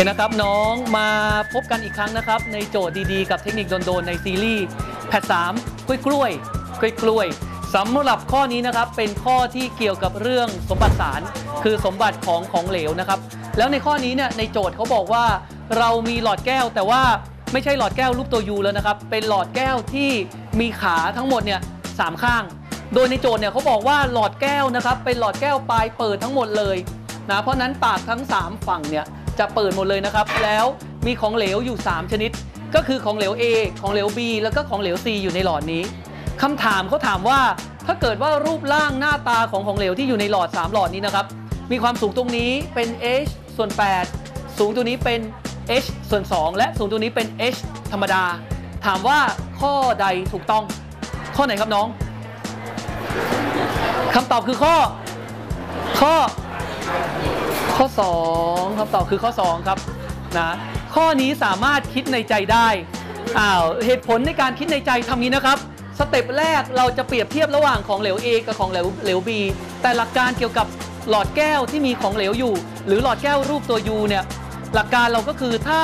เคนะครับน้องมาพบกันอีกครั้งนะครับ ในโจทย์ดีๆ กับเทคนิคโดนๆในซีรีส์แพทสามกล้วยกล้วยกล้วยกล้วยสำหรับข้อนี้นะครับเป็นข้อที่เกี่ยวกับเรื่องสมบัติสาร คือสมบัติของของเหลวนะครับ แล้วในข้อนี้เนี่ยในโจทย์เขาบอกว่า เรามีหลอดแก้วแต่ว่าไม่ใช่หลอดแก้วรูปตัวยูแล้วนะครับ เป็นหลอดแก้วที่มีขาทั้งหมดเนี่ยสามข้าง โดยในโจทย์เนี่ยเขาบอกว่าหลอดแก้วนะครับเป็นหลอดแก้วปลายเปิดทั้งหมดเลยนะเพราะฉะนั้นปากทั้ง 3 ฝั่งเนี่ย จะเปิดหมดเลยนะครับ แล้วมีของเหลวอยู่ 3 ชนิด ก็คือของเหลว A ของเหลว B แล้วก็ของเหลว C อยู่ในหลอดนี้คำถามเขาถามว่าถ้าเกิดว่ารูปร่างหน้าตาของของเหลวที่อยู่ในหลอด 3 หลอดนี้นะครับ มีความสูงตรงนี้เป็น h ส่วน 8 สูงตัวนี้เป็น h ส่วน 2 และสูงตัวนี้เป็น h ธรรมดา ถามว่าข้อใดถูกต้อง ข้อไหนครับน้องคำตอบคือข้อ ข้อ ข้อ 2คำตอบคือข้อ 2 ครับนะข้อนี้สามารถคิดในใจได้อ้าวเหตุผลในการคิดในใจทำนี้นะครับสเต็ปแรกเราจะเปรียบเทียบระหว่างของเหลว A กับของเหลวเหลว B แต่หลักการเกี่ยวกับหลอดแก้วที่มีของเหลวอยู่ หรือหลอดแก้วรูปตัว U เนี่ยหลักการเราก็คือถ้า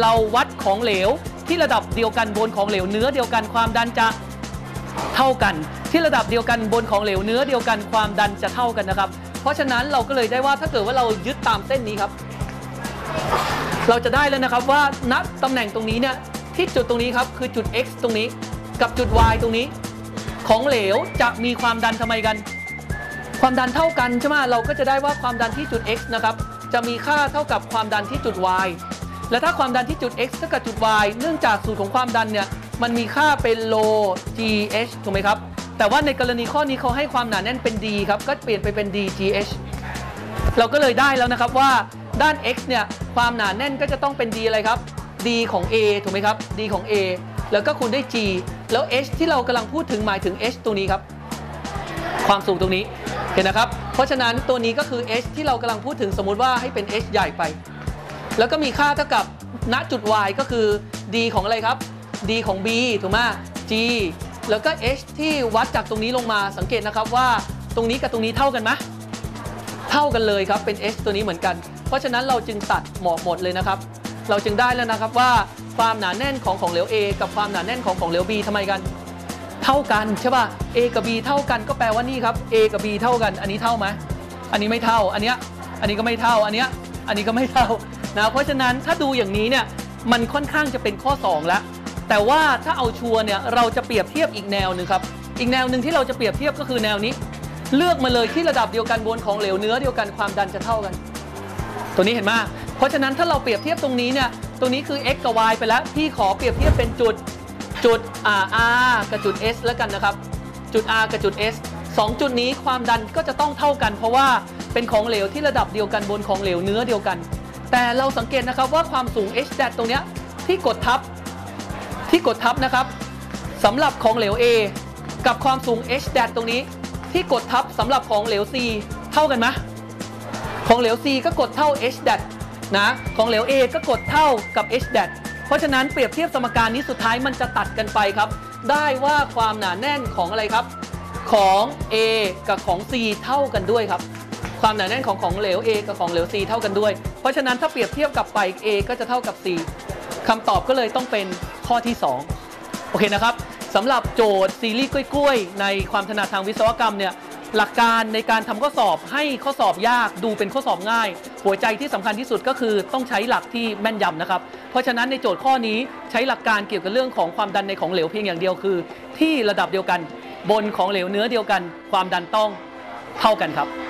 เราวัดของเหลวที่ระดับเดียวกันบนของเหลวเนื้อเดียวกันความดันจะเท่ากัน ที่ระดับเดียวกันบนของเหลวเนื้อเดียวกันความดันจะเท่ากันนะครับ ราะฉะนั้นเราก็เลยได้ว่าถ้าเกิดว่าเรายึดตามเส้นนี้ครับ เราจะได้แล้วนะครับว่าณตำแหน่งตรงนี้เนี่ยที่จุดตรงนี้ครับคือจุด x ตรงนี้กับจุด y ตรงนี้ ของเหลวจะมีความดันทำไมกัน ความดันเท่ากันใช่ไหมเราก็จะได้ว่าความดันที่จุด x นะครับจะมีค่าเท่ากับความดันที่จุด y และถ้าความดันที่จุด x เท่ากับจุด y เนื่องจากสูตรของความดันเนี่ยมันมีค่าเป็น logh ถูกไหมครับ แต่ว่าในกรณีข้อนี้เขาให้ความหนาแน่นเป็น d ครับ ก็เปลี่ยนไปเป็น dgh เราก็เลยได้แล้วนะครับว่าด้าน x เนี่ยความหนาแน่นก็จะต้องเป็น d อะไรครับ d ของ a ถูกไหมครับ d ของ a แล้วก็คูณด้วย g แล้ว h ที่เรากำลังพูดถึงหมายถึง h ตัวนี้ครับ ความสูงตรงนี้เห็นนะครับ เพราะฉะนั้นตัวนี้ก็คือ h ที่เรากำลังพูดถึงสมมุติว่าให้เป็น h ใหญ่ไป แล้วก็มีค่าเท่ากับณจุด y ก็คือ d ของอะไรครับ d ของ b ถูกไหม g แล้วก็ h ที่วัดจากตรงนี้ลงมาสังเกตนะครับว่าตรงนี้กับตรงนี้เท่ากันไหมเท่ากันเลยครับเป็น h ตัวนี้เหมือนกัน เพราะฉะนั้นเราจึงตัดหมอกหมดเลยนะครับ เราจึงได้แล้วนะครับว่าความหนาแน่นของของเหลว A กับความหนาแน่นของของเหลว B ทำไมกันเท่ากันใช่ป่ะ A กับ B เท่ากันก็แปลว่านี่ครับ A กับ B เท่ากัน อันนี้เท่าไหมอันนี้ไม่เท่า อันเนี้ย อันนี้ก็ไม่เท่า อันเนี้ย อันนี้ก็ไม่เท่านะ เพราะฉะนั้นถ้าดูอย่างนี้เนี่ย มันค่อนข้างจะเป็นข้อ 2 แล้ว แต่ว่าถ้าเอาชัวร์เนี่ยเราจะเปรียบเทียบอีกแนวหนึ่งครับ อีกแนวหนึ่งที่เราจะเปรียบเทียบก็คือแนวนี้ เลือกมาเลยที่ระดับเดียวกันบนของเหลวเนื้อเดียวกันความดันจะเท่ากัน ตัวนี้เห็นไหมเพราะฉะนั้นถ้าเราเปรียบเทียบตรงนี้เนี่ยตรงนี้คือ x กับ y ไปแล้วพี่ขอเปรียบเทียบเป็นจุดจุด r กับจุด s แล้วกันนะครับ จุด r กับจุด s สองจุดนี้ความดันก็จะต้องเท่ากัน เพราะว่าเป็นของเหลวที่ระดับเดียวกันบนของเหลวเนื้อเดียวกัน แต่เราสังเกตนะครับว่าความสูง h d a t ตรงเนี้ยที่กดทับ ที่กดทับนะครับสำหรับของเหลว A กับความสูง h d a t ตรงนี้ ที่กดทับสำหรับของเหลว C เท่ากันไหมของเหลว C ก็กดเท่า H d a t นะของเหลว A ก็กดเท่ากับ H d a t เพราะฉะนั้นเปรียบเทียบสมการนี้สุดท้ายมันจะตัดกันไปครับ ได้ว่าความหนาแน่นของอะไรครับ ของ A กับของ C เท่ากันด้วยครับ ความหนาแน่นของของเหลว A กับของเหลว C เท่ากันด้วย เพราะฉะนั้นถ้าเปรียบเทียบกับไป A ก็จะเท่ากับ C คำตอบก็เลยต้องเป็น ข้อที่ 2 โอเคนะครับสำหรับโจทย์ซีรีส์กล้วยๆ ในความถนัดทางวิศวกรรมเนี่ยหลักการในการทำข้อสอบให้ข้อสอบยากดูเป็นข้อสอบง่าย หัวใจที่สำคัญที่สุดก็คือต้องใช้หลักที่แม่นยำนะครับ เพราะฉะนั้นในโจทย์ข้อนี้ใช้หลักการเกี่ยวกับเรื่องของความดันในของเหลวเพียงอย่างเดียวคือ ที่ระดับเดียวกัน บนของเหลวเนื้อเดียวกัน ความดันต้องเท่ากันครับ